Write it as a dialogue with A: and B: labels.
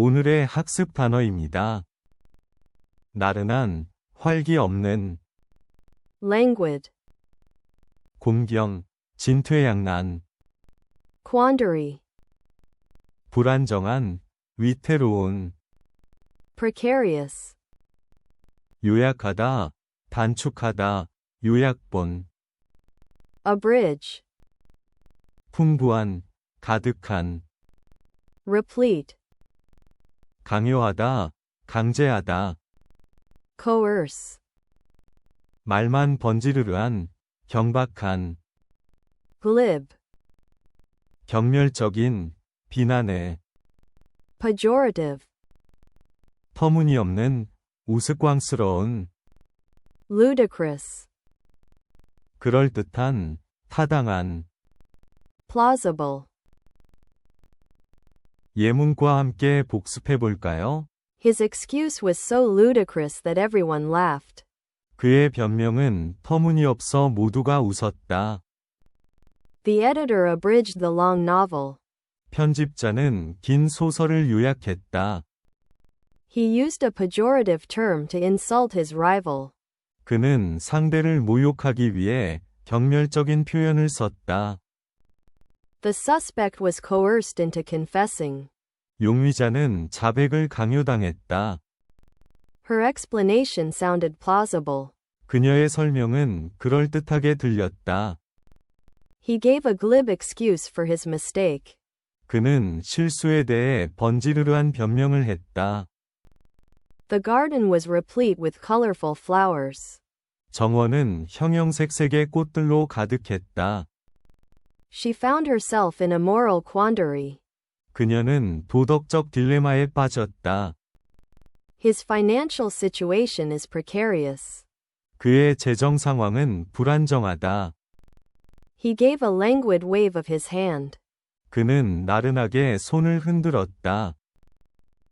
A: 오늘의 학습 단어입니다. 나른한, 활기 없는,
B: languid,
A: 곤경, 진퇴양난,
B: quandary,
A: 불안정한, 위태로운,
B: precarious,
A: 요약하다, 단축하다, 요약본,
B: abridge,
A: 풍부한, 가득한,
B: replete,
A: 강요하다, 강제하다,
B: coerce,
A: 말만 번지르르한, 경박한,
B: glib,
A: 경멸적인, 비난해,
B: pejorative,
A: 터무니없는, 우스꽝스러운,
B: ludicrous,
A: 그럴듯한, 타당한,
B: plausible.
A: 예문과 함께 복습해 볼까요?
B: His excuse was so ludicrous that everyone laughed.
A: 그의 변명은 터무니없어 모두가 웃었다.
B: The editor abridged the long novel.
A: 편집자는 긴 소설을 요약했다.
B: He used a pejorative term to insult his rival.
A: 그는 상대를 모욕하기 위해 경멸적인 표현을 썼다.
B: The suspect was coerced into confessing.
A: 용의자는 자백을 강요당했다.
B: Her explanation sounded plausible.
A: 그녀의 설명은 그럴듯하게 들렸다.
B: He gave a glib excuse for his mistake.
A: 그는 실수에 대해 번지르르한 변명을 했다.
B: The garden was replete with colorful flowers.
A: 정원은 형형색색의 꽃들로 가득했다.
B: She found herself in a moral quandary.
A: 그녀는 도덕적 딜레마에 빠졌다.
B: His financial situation is precarious.
A: 그의 재정 상황은 불안정하다.
B: He gave a languid wave of his hand.
A: 그는 나른하게 손을 흔들었다.